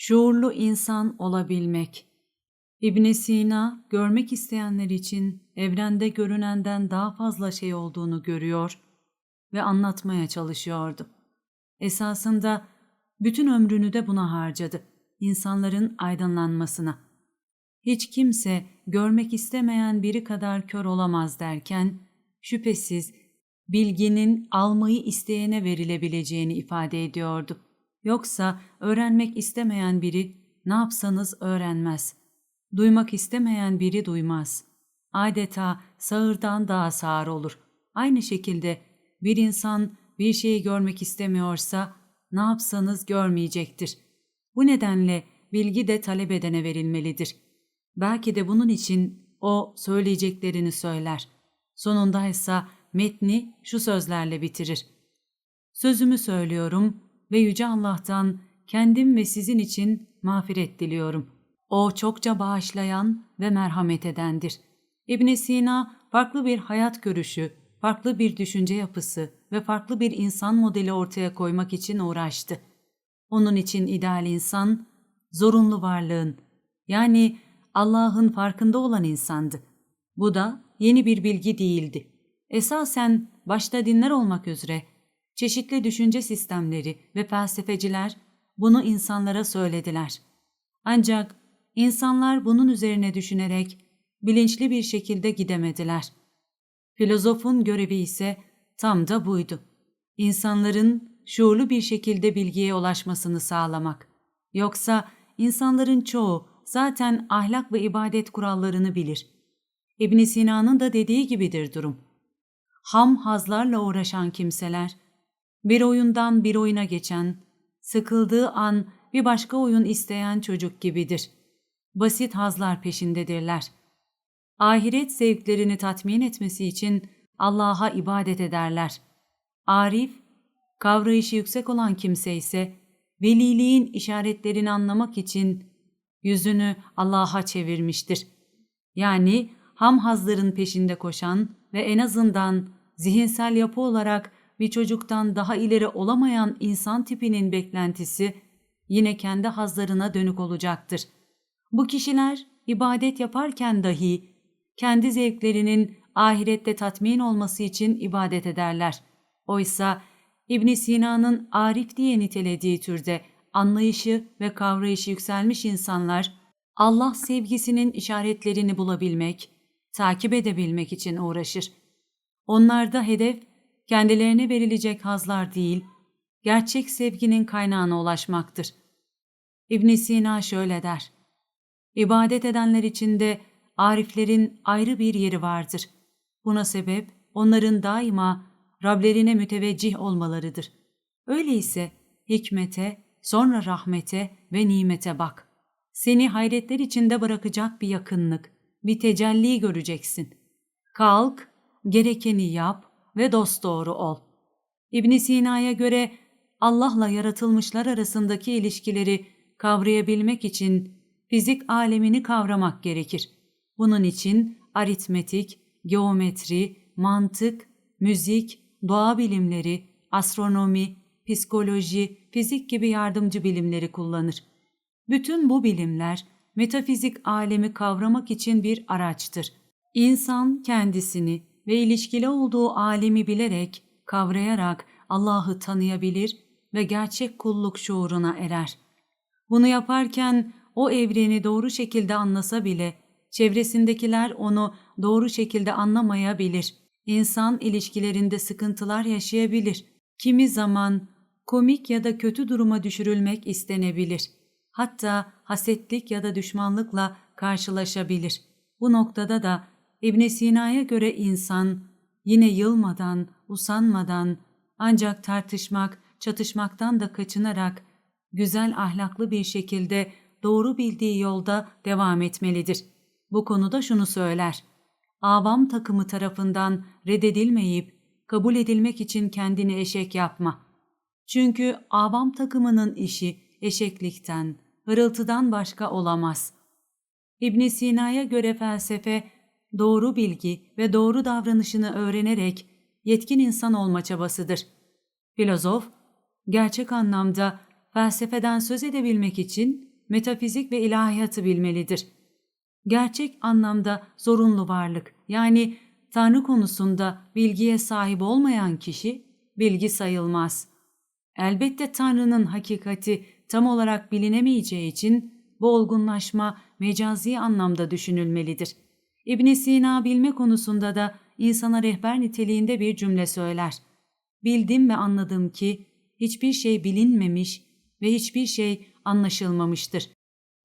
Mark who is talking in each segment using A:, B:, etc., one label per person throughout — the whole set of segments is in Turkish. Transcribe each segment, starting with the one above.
A: Şuurlu insan olabilmek. İbn Sina görmek isteyenler için evrende görünenden daha fazla şey olduğunu görüyor ve anlatmaya çalışıyordu. Esasında bütün ömrünü de buna harcadı. İnsanların aydınlanmasına. Hiç kimse görmek istemeyen biri kadar kör olamaz derken şüphesiz bilginin almayı isteyene verilebileceğini ifade ediyordu. Yoksa öğrenmek istemeyen biri ne yapsanız öğrenmez. Duymak istemeyen biri duymaz. Adeta sağırdan daha sağır olur. Aynı şekilde bir insan bir şeyi görmek istemiyorsa ne yapsanız görmeyecektir. Bu nedenle bilgi de talep edene verilmelidir. Belki de bunun için o söyleyeceklerini söyler. Sonunda ise metni şu sözlerle bitirir. Sözümü söylüyorum ve Yüce Allah'tan kendim ve sizin için mağfiret diliyorum. O çokça bağışlayan ve merhamet edendir. ibn Sina farklı bir hayat görüşü, farklı bir düşünce yapısı ve farklı bir insan modeli ortaya koymak için uğraştı. Onun için ideal insan, zorunlu varlığın, yani Allah'ın farkında olan insandı. Bu da yeni bir bilgi değildi. Esasen başta dinler olmak üzere çeşitli düşünce sistemleri ve felsefeciler bunu insanlara söylediler. Ancak insanlar bunun üzerine düşünerek bilinçli bir şekilde gidemediler. Filozofun görevi ise tam da buydu. İnsanların şuurlu bir şekilde bilgiye ulaşmasını sağlamak. Yoksa insanların çoğu zaten ahlak ve ibadet kurallarını bilir. İbn Sina'nın da dediği gibidir durum. Ham hazlarla uğraşan kimseler, bir oyundan bir oyuna geçen, sıkıldığı an bir başka oyun isteyen çocuk gibidir. Basit hazlar peşindedirler. Ahiret zevklerini tatmin etmesi için Allah'a ibadet ederler. Arif, kavrayışı yüksek olan kimse ise veliliğin işaretlerini anlamak için yüzünü Allah'a çevirmiştir. Yani ham hazların peşinde koşan ve en azından zihinsel yapı olarak bir çocuktan daha ileri olamayan insan tipinin beklentisi yine kendi hazlarına dönük olacaktır. Bu kişiler ibadet yaparken dahi kendi zevklerinin ahirette tatmin olması için ibadet ederler. Oysa İbn Sina'nın Arif diye nitelediği türde anlayışı ve kavrayışı yükselmiş insanlar Allah sevgisinin işaretlerini bulabilmek, takip edebilmek için uğraşır. Onlarda hedef kendilerine verilecek hazlar değil, gerçek sevginin kaynağına ulaşmaktır. İbn Sina şöyle der. İbadet edenler içinde ariflerin ayrı bir yeri vardır. Buna sebep onların daima Rablerine müteveccih olmalarıdır. Öyleyse hikmete, sonra rahmete ve nimete bak. Seni hayretler içinde bırakacak bir yakınlık, bir tecelli göreceksin. Kalk, gerekeni yap ve dosdoğru ol. İbn Sina'ya göre Allah'la yaratılmışlar arasındaki ilişkileri kavrayabilmek için fizik alemini kavramak gerekir. Bunun için aritmetik, geometri, mantık, müzik, doğa bilimleri, astronomi, psikoloji, fizik gibi yardımcı bilimleri kullanır. Bütün bu bilimler metafizik alemi kavramak için bir araçtır. İnsan kendisini ve ilişkili olduğu alemi bilerek, kavrayarak Allah'ı tanıyabilir ve gerçek kulluk şuuruna erer. Bunu yaparken o evreni doğru şekilde anlasa bile çevresindekiler onu doğru şekilde anlamayabilir. İnsan ilişkilerinde sıkıntılar yaşayabilir. Kimi zaman komik ya da kötü duruma düşürülmek istenebilir. Hatta hasetlik ya da düşmanlıkla karşılaşabilir. Bu noktada da İbn Sina'ya göre insan yine yılmadan, usanmadan ancak tartışmak, çatışmaktan da kaçınarak güzel ahlaklı bir şekilde doğru bildiği yolda devam etmelidir. Bu konuda şunu söyler. Avam takımı tarafından reddedilmeyip kabul edilmek için kendini eşek yapma. Çünkü avam takımının işi eşeklikten, hırıltıdan başka olamaz. İbn Sina'ya göre felsefe, doğru bilgi ve doğru davranışını öğrenerek yetkin insan olma çabasıdır. Filozof, gerçek anlamda felsefeden söz edebilmek için metafizik ve ilahiyatı bilmelidir. Gerçek anlamda zorunlu varlık yani Tanrı konusunda bilgiye sahip olmayan kişi bilgi sayılmaz. Elbette Tanrı'nın hakikati tam olarak bilinemeyeceği için bu olgunlaşma mecazi anlamda düşünülmelidir. İbn Sina bilme konusunda da insana rehber niteliğinde bir cümle söyler. Bildim ve anladım ki hiçbir şey bilinmemiş ve hiçbir şey anlaşılmamıştır.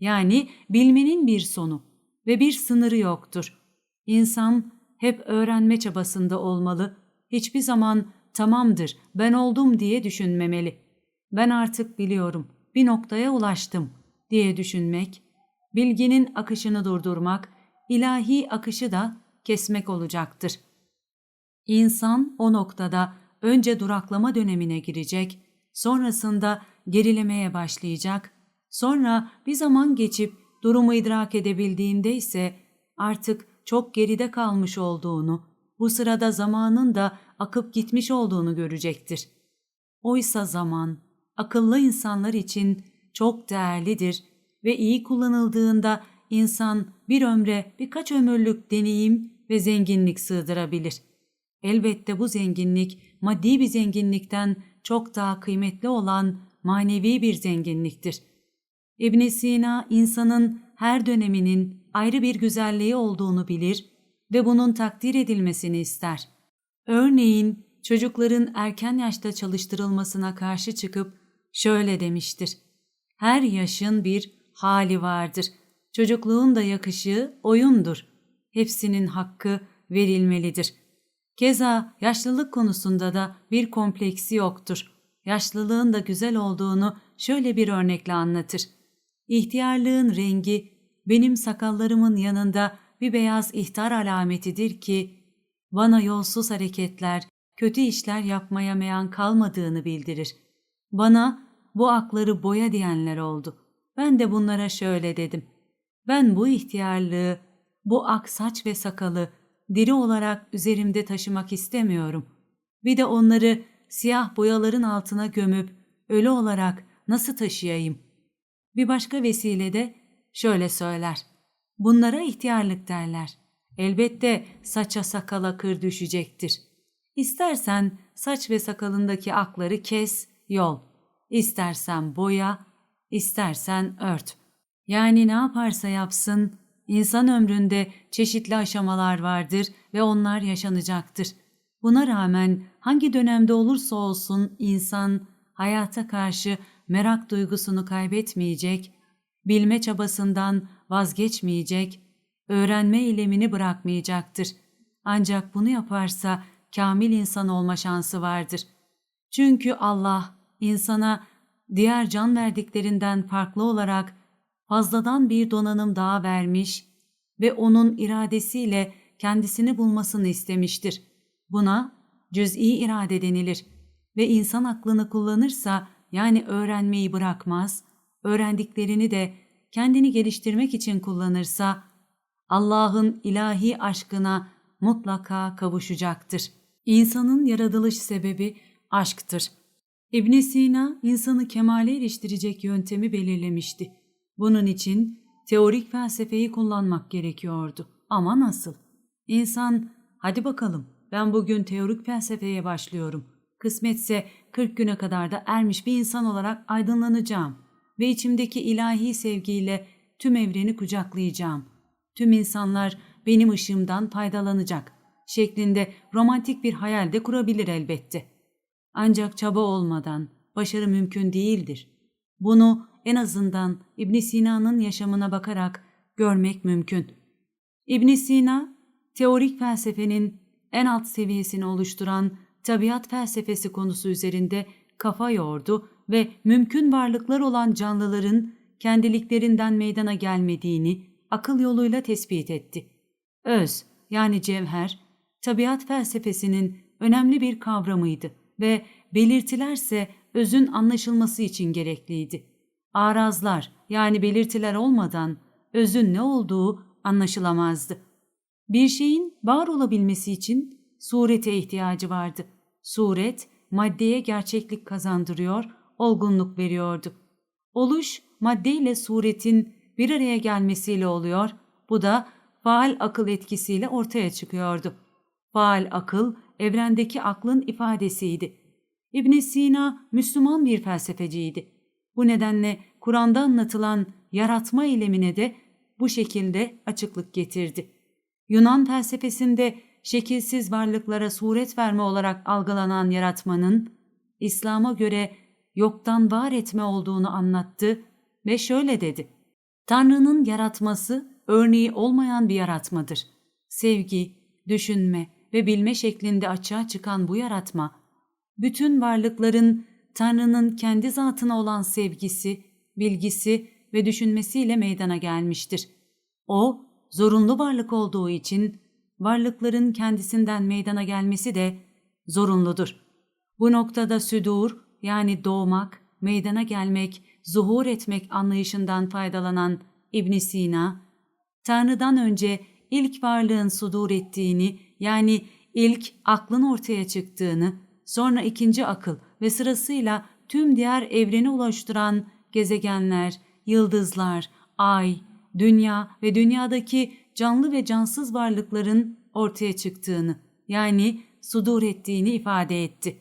A: Yani bilmenin bir sonu ve bir sınırı yoktur. İnsan hep öğrenme çabasında olmalı, hiçbir zaman tamamdır, ben oldum diye düşünmemeli. Ben artık biliyorum, bir noktaya ulaştım diye düşünmek, bilginin akışını durdurmak, ilahi akışı da kesmek olacaktır. İnsan o noktada önce duraklama dönemine girecek, sonrasında gerilemeye başlayacak, sonra bir zaman geçip durumu idrak edebildiğinde ise artık çok geride kalmış olduğunu, bu sırada zamanın da akıp gitmiş olduğunu görecektir. Oysa zaman, akıllı insanlar için çok değerlidir ve iyi kullanıldığında insan bir ömre birkaç ömürlük deneyim ve zenginlik sığdırabilir. Elbette bu zenginlik maddi bir zenginlikten çok daha kıymetli olan manevi bir zenginliktir. İbn Sina insanın her döneminin ayrı bir güzelliği olduğunu bilir ve bunun takdir edilmesini ister. Örneğin çocukların erken yaşta çalıştırılmasına karşı çıkıp şöyle demiştir. Her yaşın bir hali vardır. Çocukluğun da yakışığı oyundur. Hepsinin hakkı verilmelidir. Keza yaşlılık konusunda da bir kompleksi yoktur. Yaşlılığın da güzel olduğunu şöyle bir örnekle anlatır. İhtiyarlığın rengi benim sakallarımın yanında bir beyaz ihtar alametidir ki bana yolsuz hareketler, kötü işler yapmaya meyan kalmadığını bildirir. Bana bu akları boya diyenler oldu. Ben de bunlara şöyle dedim. Ben bu ihtiyarlığı, bu ak saç ve sakalı diri olarak üzerimde taşımak istemiyorum. Bir de onları siyah boyaların altına gömüp ölü olarak nasıl taşıyayım? Bir başka vesilede şöyle söyler. Bunlara ihtiyarlık derler. Elbette saça sakala kır düşecektir. İstersen saç ve sakalındaki akları kes, yol. İstersen boya, istersen ört. Yani ne yaparsa yapsın, insan ömründe çeşitli aşamalar vardır ve onlar yaşanacaktır. Buna rağmen hangi dönemde olursa olsun insan hayata karşı merak duygusunu kaybetmeyecek, bilme çabasından vazgeçmeyecek, öğrenme eylemini bırakmayacaktır. Ancak bunu yaparsa kamil insan olma şansı vardır. Çünkü Allah insana diğer can verdiklerinden farklı olarak fazladan bir donanım daha vermiş ve onun iradesiyle kendisini bulmasını istemiştir. Buna cüz'i irade denilir ve insan aklını kullanırsa yani öğrenmeyi bırakmaz, öğrendiklerini de kendini geliştirmek için kullanırsa Allah'ın ilahi aşkına mutlaka kavuşacaktır. İnsanın yaratılış sebebi aşktır. İbn Sina insanı kemale eriştirecek yöntemi belirlemişti. Bunun için teorik felsefeyi kullanmak gerekiyordu. Ama nasıl? İnsan, hadi bakalım ben bugün teorik felsefeye başlıyorum. Kısmetse 40 güne kadar da ermiş bir insan olarak aydınlanacağım ve içimdeki ilahi sevgiyle tüm evreni kucaklayacağım. Tüm insanlar benim ışığımdan faydalanacak şeklinde romantik bir hayal de kurabilir elbette. Ancak çaba olmadan başarı mümkün değildir. Bunu en azından İbn Sina'nın yaşamına bakarak görmek mümkün. İbn Sina, teorik felsefenin en alt seviyesini oluşturan tabiat felsefesi konusu üzerinde kafa yordu ve mümkün varlıklar olan canlıların kendiliklerinden meydana gelmediğini akıl yoluyla tespit etti. Öz yani cevher, tabiat felsefesinin önemli bir kavramıydı ve belirtilerse özün anlaşılması için gerekliydi. Arazlar yani belirtiler olmadan özün ne olduğu anlaşılamazdı. Bir şeyin var olabilmesi için surete ihtiyacı vardı. Suret, maddeye gerçeklik kazandırıyor, olgunluk veriyordu. Oluş, madde ile suretin bir araya gelmesiyle oluyor. Bu da faal akıl etkisiyle ortaya çıkıyordu. Faal akıl evrendeki aklın ifadesiydi. İbn Sina Müslüman bir felsefeciydi. Bu nedenle Kur'an'da anlatılan yaratma eylemine de bu şekilde açıklık getirdi. Yunan felsefesinde şekilsiz varlıklara suret verme olarak algılanan yaratmanın İslam'a göre yoktan var etme olduğunu anlattı ve şöyle dedi. Tanrı'nın yaratması örneği olmayan bir yaratmadır. Sevgi, düşünme ve bilme şeklinde açığa çıkan bu yaratma, bütün varlıkların Tanrı'nın kendi zatına olan sevgisi, bilgisi ve düşünmesiyle meydana gelmiştir. O, zorunlu varlık olduğu için varlıkların kendisinden meydana gelmesi de zorunludur. Bu noktada südur yani doğmak, meydana gelmek, zuhur etmek anlayışından faydalanan İbn Sina, Tanrı'dan önce ilk varlığın sudur ettiğini yani ilk aklın ortaya çıktığını, sonra ikinci akıl ve sırasıyla tüm diğer evreni oluşturan gezegenler, yıldızlar, ay, dünya ve dünyadaki canlı ve cansız varlıkların ortaya çıktığını yani sudur ettiğini ifade etti.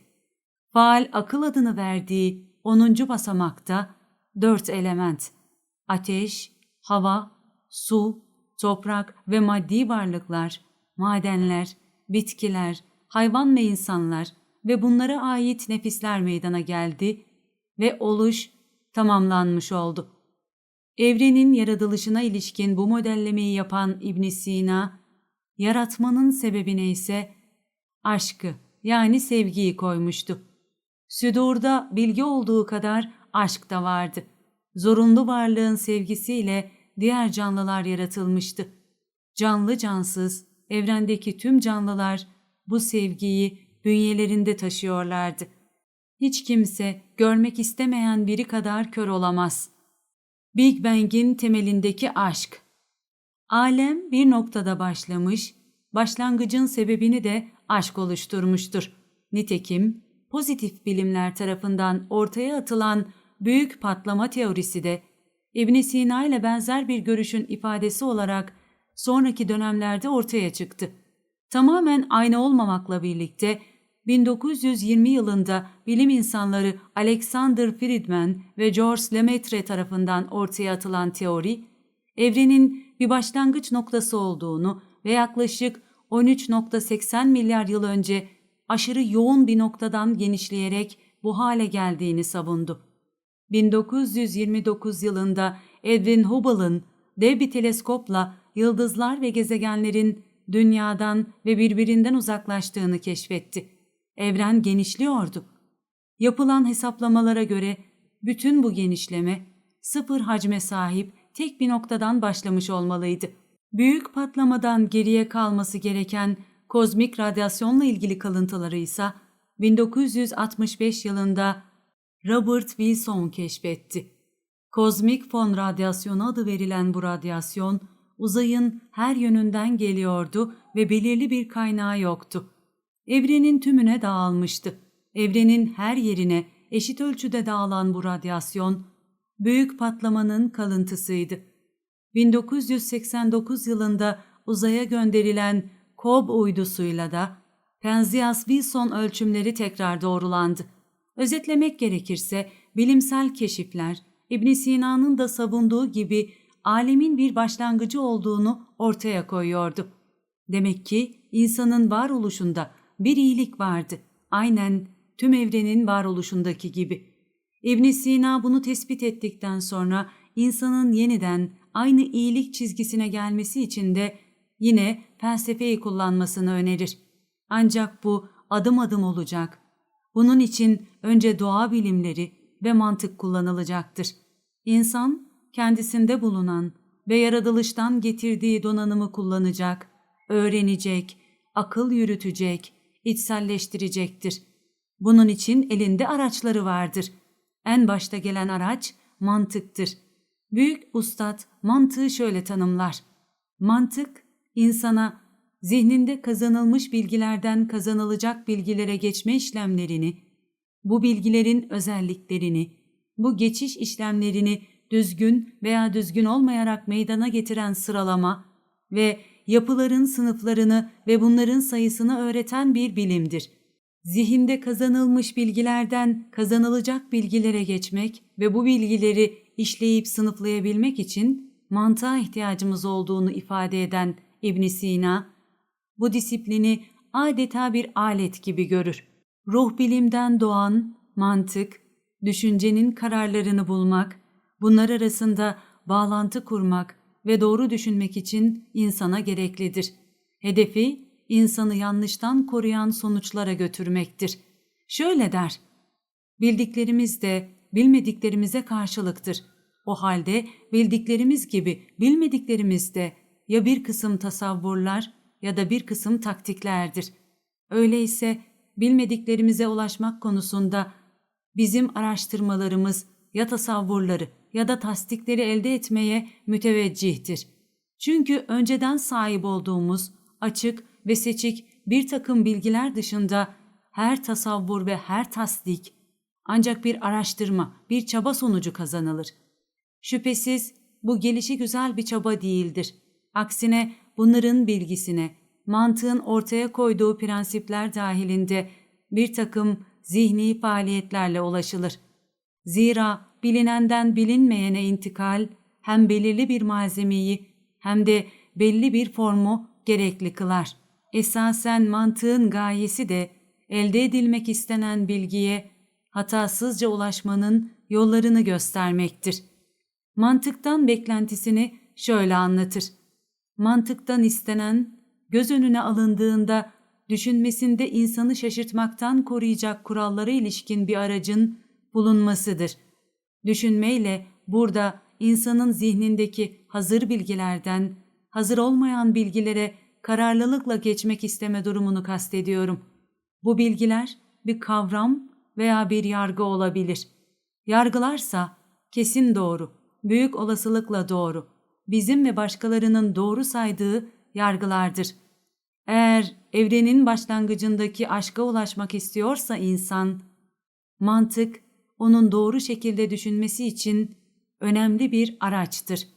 A: Faal akıl adını verdiği 10. basamakta dört element ateş, hava, su, toprak ve maddi varlıklar, madenler, bitkiler, hayvan ve insanlar ve bunlara ait nefisler meydana geldi ve oluş tamamlanmış oldu. Evrenin yaratılışına ilişkin bu modellemeyi yapan İbn Sina, yaratmanın sebebine ise aşkı yani sevgiyi koymuştu. Südurda bilgi olduğu kadar aşk da vardı. Zorunlu varlığın sevgisiyle diğer canlılar yaratılmıştı. Canlı cansız, evrendeki tüm canlılar bu sevgiyi bünyelerinde taşıyorlardı. Hiç kimse görmek istemeyen biri kadar kör olamaz. Big Bang'in temelindeki aşk. Alem bir noktada başlamış, başlangıcın sebebini de aşk oluşturmuştur. Nitekim pozitif bilimler tarafından ortaya atılan büyük patlama teorisi de İbn Sina ile benzer bir görüşün ifadesi olarak sonraki dönemlerde ortaya çıktı. Tamamen aynı olmamakla birlikte 1920 yılında bilim insanları Alexander Friedman ve George Lemaitre tarafından ortaya atılan teori, evrenin bir başlangıç noktası olduğunu ve yaklaşık 13.80 milyar yıl önce aşırı yoğun bir noktadan genişleyerek bu hale geldiğini savundu. 1929 yılında Edwin Hubble'ın dev bir teleskopla yıldızlar ve gezegenlerin dünyadan ve birbirinden uzaklaştığını keşfetti. Evren genişliyordu. Yapılan hesaplamalara göre bütün bu genişleme sıfır hacme sahip tek bir noktadan başlamış olmalıydı. Büyük patlamadan geriye kalması gereken kozmik radyasyonla ilgili kalıntıları ise 1965 yılında Robert Wilson keşfetti. Kozmik fon radyasyonu adı verilen bu radyasyon uzayın her yönünden geliyordu ve belirli bir kaynağı yoktu. Evrenin tümüne dağılmıştı. Evrenin her yerine eşit ölçüde dağılan bu radyasyon büyük patlamanın kalıntısıydı. 1989 yılında uzaya gönderilen Cobb uydusuyla da Penzias-Wilson ölçümleri tekrar doğrulandı. Özetlemek gerekirse bilimsel keşifler İbn Sina'nın da savunduğu gibi alemin bir başlangıcı olduğunu ortaya koyuyordu. Demek ki insanın varoluşunda bir iyilik vardı. Aynen tüm evrenin varoluşundaki gibi. İbn Sina bunu tespit ettikten sonra insanın yeniden aynı iyilik çizgisine gelmesi için de yine felsefeyi kullanmasını önerir. Ancak bu adım adım olacak. Bunun için önce doğa bilimleri ve mantık kullanılacaktır. İnsan kendisinde bulunan ve yaratılıştan getirdiği donanımı kullanacak, öğrenecek, akıl yürütecek, içselleştirecektir. Bunun için elinde araçları vardır. En başta gelen araç mantıktır. Büyük ustad mantığı şöyle tanımlar. Mantık, insana zihninde kazanılmış bilgilerden kazanılacak bilgilere geçme işlemlerini, bu bilgilerin özelliklerini, bu geçiş işlemlerini düzgün veya düzgün olmayarak meydana getiren sıralama ve yapıların sınıflarını ve bunların sayısını öğreten bir bilimdir. Zihinde kazanılmış bilgilerden kazanılacak bilgilere geçmek ve bu bilgileri işleyip sınıflayabilmek için mantığa ihtiyacımız olduğunu ifade eden İbn Sina, bu disiplini adeta bir alet gibi görür. Ruh bilimden doğan mantık, düşüncenin kararlarını bulmak, bunlar arasında bağlantı kurmak ve doğru düşünmek için insana gereklidir. Hedefi insanı yanlıştan koruyan sonuçlara götürmektir. Şöyle der: Bildiklerimiz de bilmediklerimize karşılıktır. O halde bildiklerimiz gibi bilmediklerimiz de ya bir kısım tasavvurlar ya da bir kısım taktiklerdir. Öyleyse bilmediklerimize ulaşmak konusunda bizim araştırmalarımız ya tasavvurları ya da tasdikleri elde etmeye müteveccihtir. Çünkü önceden sahip olduğumuz açık ve seçik bir takım bilgiler dışında her tasavvur ve her tasdik ancak bir araştırma, bir çaba sonucu kazanılır. Şüphesiz bu gelişi güzel bir çaba değildir. Aksine bunların bilgisine, mantığın ortaya koyduğu prensipler dahilinde bir takım zihni faaliyetlerle ulaşılır. Zira bilinenden bilinmeyene intikal hem belirli bir malzemeyi hem de belli bir formu gerekli kılar. Esasen mantığın gayesi de elde edilmek istenen bilgiye hatasızca ulaşmanın yollarını göstermektir. Mantıktan beklentisini şöyle anlatır. Mantıktan istenen, göz önüne alındığında düşünmesinde insanı şaşırtmaktan koruyacak kurallara ilişkin bir aracın bulunmasıdır. Düşünmeyle burada insanın zihnindeki hazır bilgilerden hazır olmayan bilgilere kararlılıkla geçmek isteme durumunu kastediyorum. Bu bilgiler bir kavram veya bir yargı olabilir. Yargılarsa kesin doğru, büyük olasılıkla doğru, bizim ve başkalarının doğru saydığı yargılardır. Eğer evrenin başlangıcındaki aşka ulaşmak istiyorsa insan, mantık onun doğru şekilde düşünmesi için önemli bir araçtır.